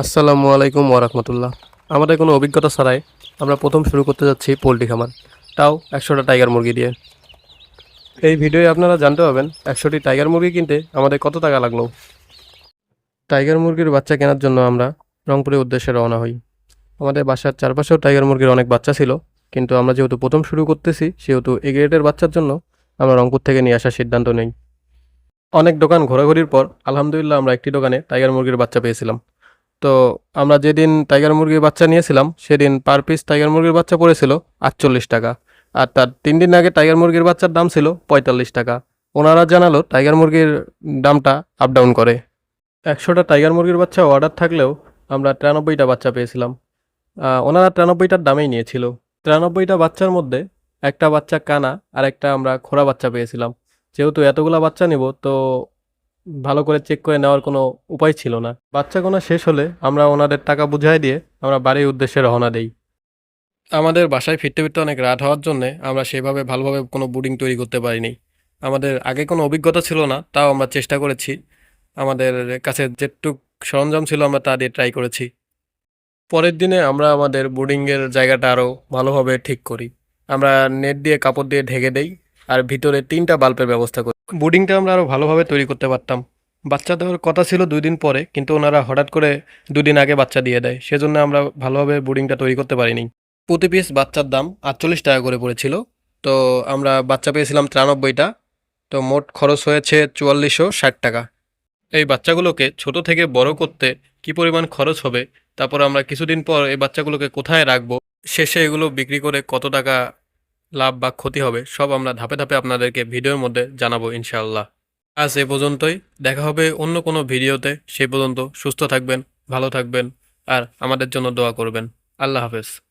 আসসালামু আলাইকুম ওরহমতুল্লাহ আমাদের কোনো অভিজ্ঞতা ছাড়াই আমরা প্রথম শুরু করতে যাচ্ছি পোলট্রি খামার। তাও একশোটা টাইগার মুরগি দিয়ে। এই ভিডিওয়ে আপনারা জানতে পারবেন একশোটি টাইগার মুরগি কিনতে আমাদের কত টাকা লাগল। টাইগার মুরগির বাচ্চা কেনার জন্য আমরা রংপুরের উদ্দেশ্যে রওনা হই। আমাদের বাসার চারপাশেও টাইগার মুরগির অনেক বাচ্চা ছিল, কিন্তু আমরা যেহেতু প্রথম শুরু করতেছি, সেহেতু এ গ্রেডের বাচ্চার জন্য আমরা রংপুর থেকে নিয়ে আসার সিদ্ধান্ত নেই। অনেক দোকান ঘোরাঘুরির পর আলহামদুলিল্লাহ আমরা একটি দোকানে টাইগার মুরগির বাচ্চা পেয়েছিলাম। তো আমরা যেদিন টাইগার মুরগির বাচ্চা নিয়েছিলাম, সেদিন পার পিস টাইগার মুরগির বাচ্চা পড়েছিল আটচল্লিশ টাকা। আর তার তিন দিন আগে টাইগার মুরগির বাচ্চার দাম ছিল পঁয়তাল্লিশ টাকা। ওনারা জানালো টাইগার মুরগির দামটা আপ ডাউন করে। একশোটা টাইগার মুরগির বাচ্চা অর্ডার থাকলেও আমরা তিরানব্বইটা বাচ্চা পেয়েছিলাম। ওনারা তিরানব্বইটার দামেই নিয়েছিল। তিরানব্বইটা বাচ্চার মধ্যে একটা বাচ্চা কানা আর একটা আমরা খোরা বাচ্চা পেয়েছিলাম। যেহেতু এতগুলা বাচ্চা নিব, তো ভালো করে চেক করে নেওয়ার কোনো উপায় ছিল না। বাচ্চা গোনা শেষ হলে আমরা ওনাদের টাকা বুঝাই দিয়ে আমরা বাড়ির উদ্দেশ্যে রওনা দেই। আমাদের বাসায় ফিরতে ফিরতে অনেক রাত হওয়ার জন্যে আমরা সেভাবে ভালোভাবে কোনো বোর্ডিং তৈরি করতে পারিনি। আমাদের আগে কোনো অভিজ্ঞতা ছিল না, তাও আমরা চেষ্টা করেছি। আমাদের কাছে যেটুক সরঞ্জাম ছিল আমরা তা দিয়ে ট্রাই করেছি। পরের দিনে আমরা আমাদের বোর্ডিংয়ের জায়গাটা আরও ভালোভাবে ঠিক করি। আমরা নেট দিয়ে কাপড় দিয়ে ঢেকে দেই, আর ভিতরে তিনটা বাল্বের ব্যবস্থা করি। বোর্ডিংটা আমরা আরও ভালোভাবে তৈরি করতে পারতাম। বাচ্চা দেওয়ার কথা ছিল দুই দিন পরে, কিন্তু ওনারা হঠাৎ করে দুদিন আগে বাচ্চা দিয়ে দেয়। সেজন্য আমরা ভালোভাবে বোর্ডিংটা তৈরি করতে পারিনি। প্রতি পিস বাচ্চার দাম আটচল্লিশ টাকা করে পড়েছিল। তো আমরা বাচ্চা পেয়েছিলাম তিরানব্বইটা। তো মোট খরচ হয়েছে চুয়াল্লিশশো ষাট টাকা। এই বাচ্চাগুলোকে ছোট থেকে বড় করতে কি পরিমাণ খরচ হবে, তারপর আমরা কিছুদিন পর এই বাচ্চাগুলোকে কোথায় রাখব, শেষে এগুলো বিক্রি করে কত টাকা লাভ বা ক্ষতি হবে, সব আমরা ধাপে ধাপে আপনাদেরকে ভিডিওর মধ্যে জানাব ইনশাআল্লাহ। আজ এ পর্যন্তই, দেখা হবে অন্য কোনো ভিডিওতে সেই পর্যন্ত সুস্থ থাকবেন, ভালো থাকবেন, আর আমাদের জন্য দোয়া করবেন। আল্লাহ হাফেজ।